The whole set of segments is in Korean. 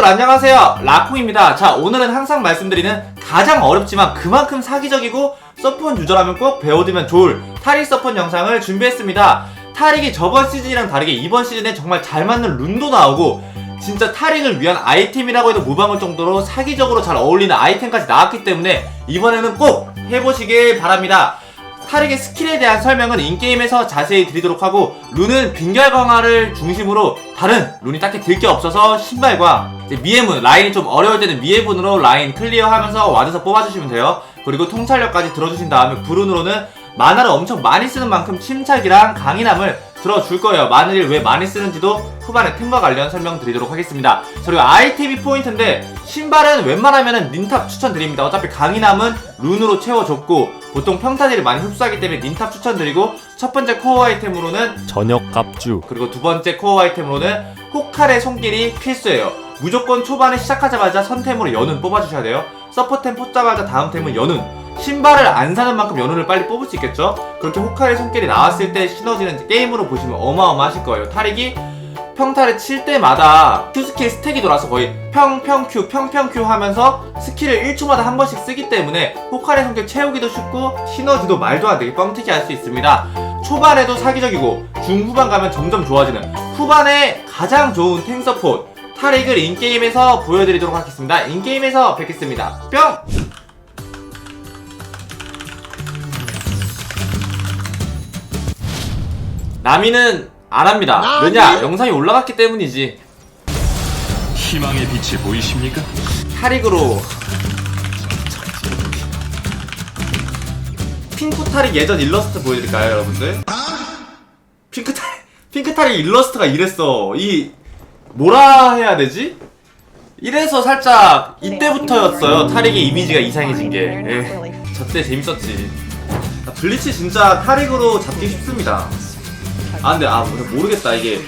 친구들 안녕하세요. 라콩입니다. 자 오늘은 항상 말씀드리는 가장 어렵지만 그만큼 사기적이고 서폿 유저라면 꼭 배워두면 좋을 타릭 서폿 영상을 준비했습니다. 타릭이 저번 시즌이랑 다르게 이번 시즌에 정말 잘 맞는 룬도 나오고 진짜 타릭을 위한 아이템이라고 해도 무방할 정도로 사기적으로 잘 어울리는 아이템까지 나왔기 때문에 이번에는 꼭 해보시길 바랍니다 타릭의 스킬에 대한 설명은 인게임에서 자세히 드리도록 하고 룬은 빙결 강화를 중심으로 다른 룬이 딱히 들 게 없어서 신발과 미해문 라인이 좀 어려울 때는 미해문으로 라인 클리어하면서 와드서 뽑아주시면 돼요. 그리고 통찰력까지 들어주신 다음에 불운으로는 만화를 엄청 많이 쓰는 만큼 침착이랑 강인함을 들어줄 거예요 마늘을 왜 많이 쓰는지도 후반에 템과 관련 설명드리도록 하겠습니다 그리고 아이템이 포인트인데 신발은 웬만하면은 닌탑 추천드립니다 어차피 강인함은 룬으로 채워줬고 보통 평타들이 많이 흡수하기 때문에 닌탑 추천드리고 첫 번째 코어 아이템으로는 저녁 갑주 그리고 두 번째 코어 아이템으로는 호칼의 손길이 필수예요. 무조건 초반에 시작하자마자 선템으로 연운 뽑아주셔야 돼요. 서포템 뽑자마자 다음 템은 연운. 신발을 안 사는 만큼 연운을 빨리 뽑을 수 있겠죠? 그렇게 호칼의 손길이 나왔을 때 시너지는 게임으로 보시면 어마어마하실 거예요. 타릭이 평타를 칠 때마다 Q 스킬 스택이 돌아서 거의 평평큐 평평큐 하면서 스킬을 1초마다 한 번씩 쓰기 때문에 호칼의 손길 채우기도 쉽고 시너지도 말도 안 되게 뻥튀기 할 수 있습니다. 초반에도 사기적이고 중후반 가면 점점 좋아지는 후반에 가장 좋은 탱 서폿 타릭을 인게임에서 보여드리도록 하겠습니다. 인게임에서 뵙겠습니다. 뿅! 나미는 안 합니다. 왜냐? 영상이 올라갔기 때문이지. 희망의 빛이 보이십니까? 타릭으로 핑크 타릭 예전 일러스트 보여드릴까요, 여러분들? 핑크 타릭 핑크 타릭 일러스트가 이랬어. 이 뭐라 해야 되지? 이래서 살짝 이때부터였어요. 타릭의 이미지가 이상해진 게. 예. 저때 재밌었지. 아, 블리치 진짜 타릭으로 잡기 쉽습니다. 아 근데 아 모르겠다. 이게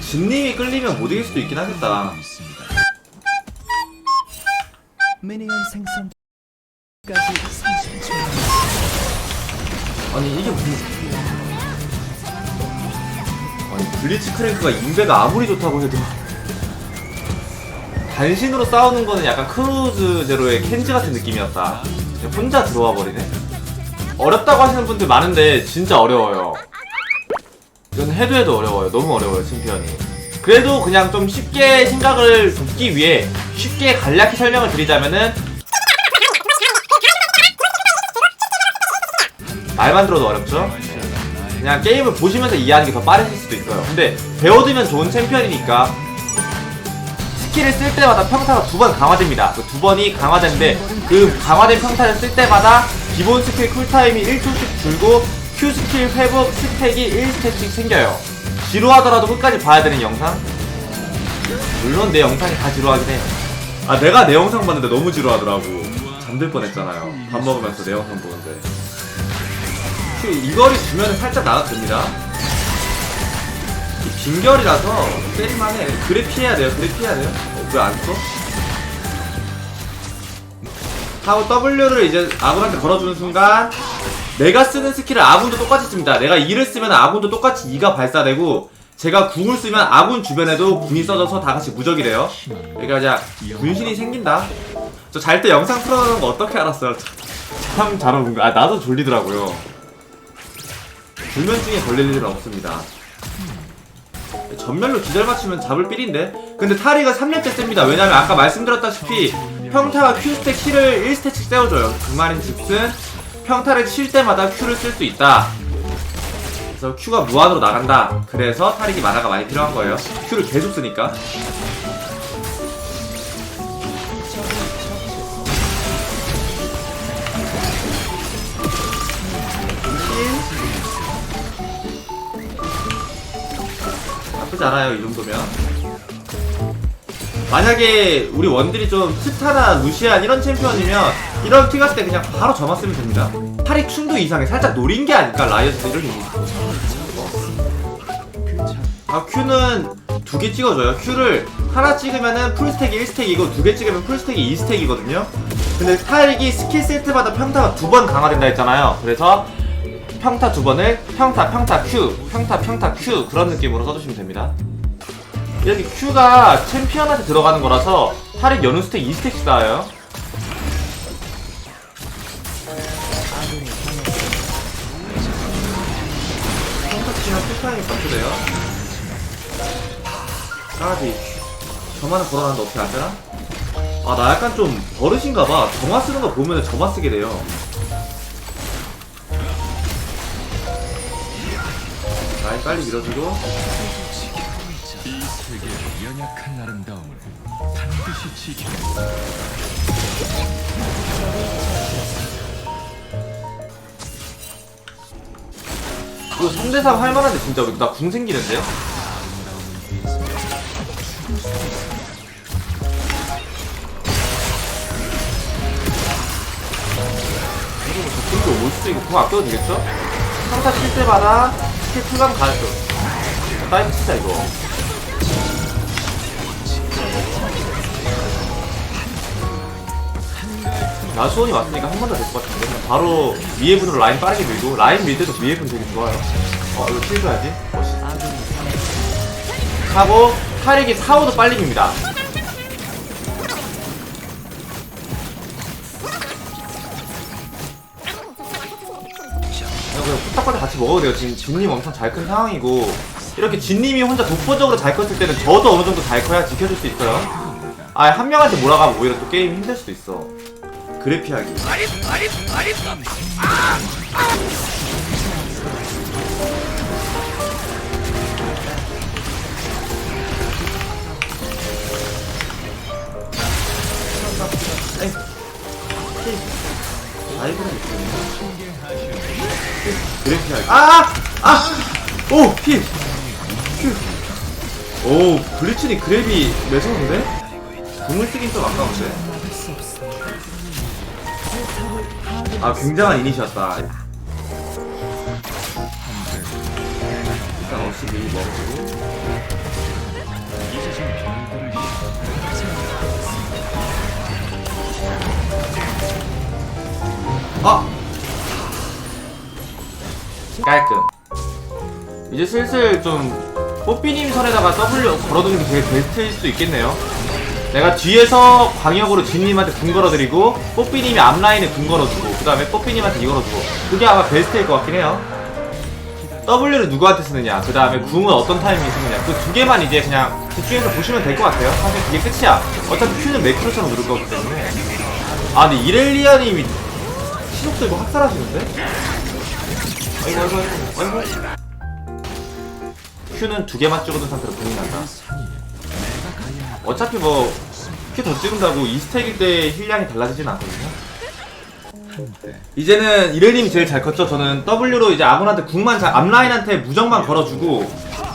진님이 끌리면 못 이길 수도 있긴 하겠다. 미니언 생성까지 30초. 아니 이게 무슨 아니 블리츠 크랭크가 인베가 아무리 좋다고 해도 단신으로 싸우는 거는 약간 크루즈 제로의 켄지 같은 느낌이었다. 그냥 혼자 들어와 버리네? 어렵다고 하시는 분들 많은데 진짜 어려워요 이건 해도 해도 어려워요 너무 어려워요 챔피언이 그래도 그냥 좀 쉽게 생각을 돕기 위해 쉽게 간략히 설명을 드리자면은 말만 들어도 어렵죠? 그냥 게임을 보시면서 이해하는 게 더 빠르실 수도 있어요. 근데 배워두면 좋은 챔피언이니까 스킬을 쓸 때마다 평타가 두 번 강화됩니다. 그 두 번이 강화되는데 그 강화된 평타를 쓸 때마다 기본 스킬 쿨타임이 1초씩 줄고 Q 스킬 회복 스택이 1스택씩 생겨요. 지루하더라도 끝까지 봐야 되는 영상? 물론 내 영상이 다 지루하긴 해. 아 내가 내 영상 봤는데 너무 지루하더라고. 잠들 뻔했잖아요. 밥 먹으면서 내 영상 보는데. 그이 거리 주면 살짝 나가됩니다. 이 빈결이라서 때릴만 해. 그래 피해야 돼요. 그래 피해야 돼요. 어, 왜안 써? 하고 W를 이제 아군한테 걸어주는 순간 내가 쓰는 스킬을 아군도 똑같이 씁니다. 내가 2를 쓰면 아군도 똑같이 2가 발사되고 제가 궁을 쓰면 아군 주변에도 궁이 써져서 다 같이 무적이 돼요. 그러니까 이제 분신이 생긴다. 저 잘 때 영상 틀어놓는 거 어떻게 알았어요? 참잘 거. 아 나도 졸리더라고요. 불면증에 걸릴 일은 없습니다. 전멸로 기절 맞추면 잡을 삘인데 근데 타리가 3렙째 씁니다 왜냐면 아까 말씀드렸다시피 평타가 Q 스택 C를 1스택씩 세워줘요 그 말인 즉슨 평타를 칠 때마다 Q를 쓸 수 있다. 그래서 Q가 무한으로 나간다. 그래서 타릭이 만화가 많이 필요한 거예요. Q를 계속 쓰니까. 나쁘지 않아요 이 정도면. 만약에 우리 원딜이 좀 스타나 루시안 이런 챔피언이면 이런 티 갔을 때 그냥 바로 점화 쓰면 됩니다. 파리 춘도 이상해. 살짝 노린 게 아닐까 라이엇도 이런 얘기. 아 Q는 두 개 찍어줘요. Q를 하나 찍으면은 풀스택이 1스택이고 두 개 찍으면 풀스택이 2스택이거든요. 근데 타릭이 스킬 세트마다 평타가 두 번 강화된다 했잖아요. 그래서 평타 두 번을 평타 평타 Q 평타 평타 Q 그런 느낌으로 써주시면 됩니다. 이렇게 Q가 챔피언한테 들어가는 거라서 탈익 연운 스택 2스택씩 쌓여요 컴퓨터치나 풀타임이 감소돼요 까비 저만은 걸어놨는데 어떻게 안 되나? 아나 약간 좀 버릇인가봐 점화 쓰는 거 보면 점화 쓰게 돼요 라인 빨리 밀어주고 이 세계의 연약한 아름다움을 반드시 지켜. 이거 3대3 할만한데 진짜 우리 나 궁 생기는데요? 이거 올 수도 있고 궁 아껴도 되겠죠? 3사 칠 때마다 스킬 풀감 가능성 다이브 치자 이거 나수원이 왔으니까 한 번 더 될 것 같은데. 그냥 바로 위에 분으로 라인 빠르게 밀고 라인 밀 때도 위에 분 되게 좋아요. 어 이거 킬 줘야지? 멋있다. 하고 타릭이 4호도 빨리 이거 후딱까지 같이 먹어도 돼요. 지금 진님 엄청 잘 큰 상황이고. 이렇게 진님이 혼자 독보적으로 잘 컸을 때는 저도 어느 정도 잘 커야 지켜줄 수 있어요. 아한 명한테 몰아가면 오히려 또 게임이 힘들 수도 있어 그래피하기 있거든요. 그래피하기 아! 아! 오! 피! 휴. 오, 블리츠니 그랩이 매서운데? 동물 쓰긴 좀 아까운데? 아, 굉장한 이니시였다. 일단 없이 미리 먹고. 아! 깔끔. 이제 슬슬 좀 뽀삐님 선에다가 W 걸어두는 게 되게 베스트일 수도 있겠네요. 내가 뒤에서 광역으로 진님한테 궁 걸어드리고 뽀삐님이 앞라인에 궁 걸어주고 그 다음에 뽀삐님한테 이거 걸어주고 그게 아마 베스트일 것 같긴 해요. W를 누구한테 쓰느냐 그 다음에 궁은 어떤 타이밍에 쓰느냐 그 두 개만 이제 그냥 집중해서 보시면 될 것 같아요. 사실 그게 끝이야. 어차피 Q는 매크로처럼 누를 거기 때문에 아 근데 이렐리아님이 시속도 이거 학살하시는데? 아이고 아이고 아이고 아이고 Q는 두 개만 찍어둔 상태로 분이 난다 어차피 뭐 Q 더 찍은다고 2스택일 때 힐량이 달라지진 않거든요. 이제는 이렐님이 제일 잘 컸죠. 저는 W로 이제 아군한테 궁만 잘 앞라인한테 무적만 걸어주고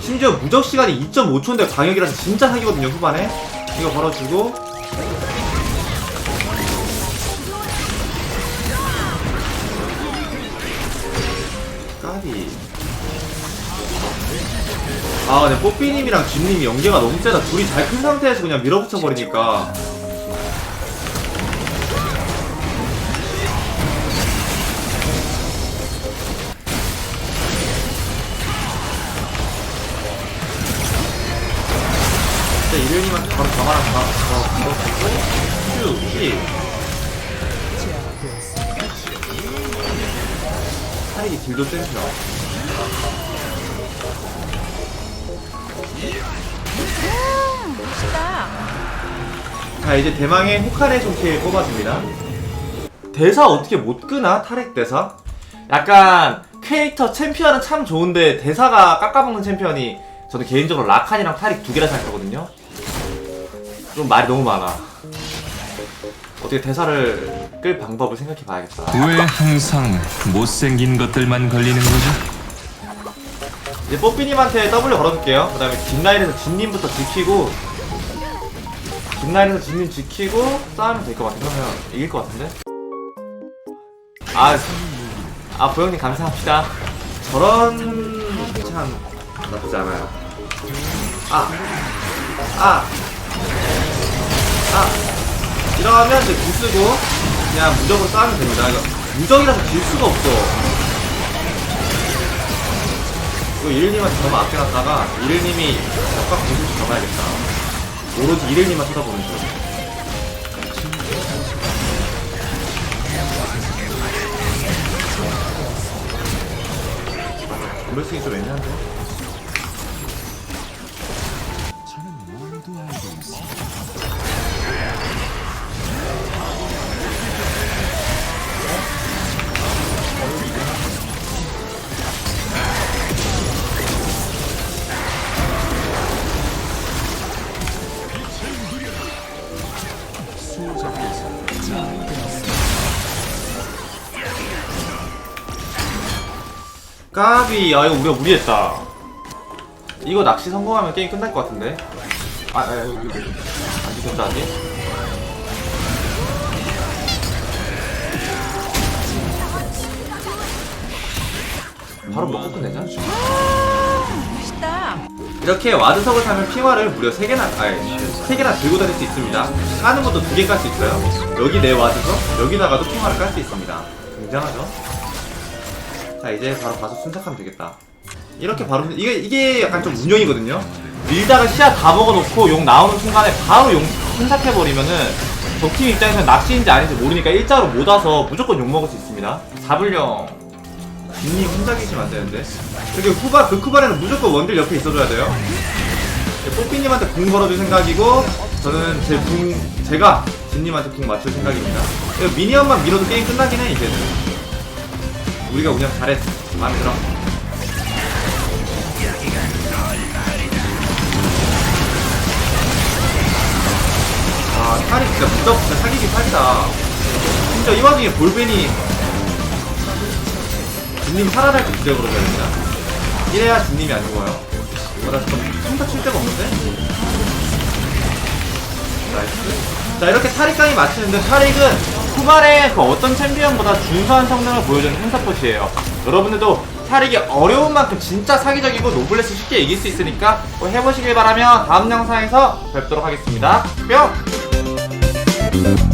심지어 무적 시간이 2.5초인데 광역이라서 진짜 사기거든요 후반에. 이거 걸어주고. 까비. 아, 근데 뽀삐님이랑 진님이 연계가 너무 세다. 둘이 잘 큰 상태에서 그냥 밀어붙여 버리니까. 진짜 일요일님한테 바로 밀어붙고, 큐, 키. 타릭이 딜도 센스 나. 자 이제 대망의 호카레 손킬 뽑아줍니다. 대사 어떻게 못 끄나 타렉 대사? 약간 캐릭터 챔피언은 참 좋은데 대사가 깎아먹는 챔피언이 저는 개인적으로 라칸이랑 타릭 두 개라 생각하거든요. 좀 말이 너무 많아. 어떻게 대사를 끌 방법을 생각해 봐야겠다. 왜 항상 못생긴 것들만 걸리는 거죠? 이제 뽀삐님한테 W 걸어줄게요. 그 다음에 뒷 라인에서 진님부터 지키고 뒷 라인에서 진님 지키고 싸우면 될 것 같아. 그러면 이길 것 같은데? 아, 아 보영님 감사합니다. 저런 참 나쁘지 않아요. 아, 아, 아. 이러면 이제 구 쓰고 그냥 무적으로 싸우면 됩니다. 이거 무적이라서 질 수가 없어. 이거 또 이일님한테 너무 아껴놨다가 이일님이 역각 공식 잡아야겠다. 오로지 이일님만 쳐다보는 중. 블루스윙 좀 애매한데? 까비. 아 이거 우리가 무리했다. 이거 낚시 성공하면 게임 끝날 것 같은데. 아, 아 이거 이거 안 뒤졌다 아직? 바로 먹고 끝내자. 맛있다. 이렇게 와드석을 사면 핑화를 무려 3개나 아니 3개나 들고 다닐 수 있습니다. 까는 것도 2개 깔 수 있어요. 여기 내 와드석 여기다가도 핑화를 깔 수 있습니다. 굉장하죠 자 이제 바로 가서 순삭하면 되겠다. 이렇게 바로 이게 이게 약간 좀 운영이거든요. 밀다가 시야 다 먹어놓고 용 나오는 순간에 바로 용 순삭해버리면은 적팀 입장에서는 낚시인지 아닌지 모르니까 일자로 못 와서 무조건 욕 먹을 수 있습니다. 잡으령 님 혼자 계시면 안 되는데. 여기 후바 그 후반에는 무조건 원딜 옆에 있어줘야 돼요. 뽀삐님한테 궁 걸어줄 생각이고 저는 제궁 제가 진님한테 궁 맞출 생각입니다. 미니언만 밀어도 게임 끝나긴 해 이제는 우리가 운영 잘했어. 마음에 들어. 아 탈이 진짜 진짜 사기기 살다. 진짜 이 와중에 볼벤이 진님 살아날 때 기대 걸어줘야 됩니다 이래야 진님이 안 죽어요. 어, 나 지금 평타 칠 데가 없는데? 나이스. 자 이렇게 타릭강이 맞추는데 타릭은 후반에 그 어떤 챔피언보다 준수한 성능을 보여주는 행사포시예요 여러분들도 타릭이 어려운 만큼 진짜 사기적이고 노블레스 쉽게 이길 수 있으니까 꼭 해보시길 바라며 다음 영상에서 뵙도록 하겠습니다 뿅!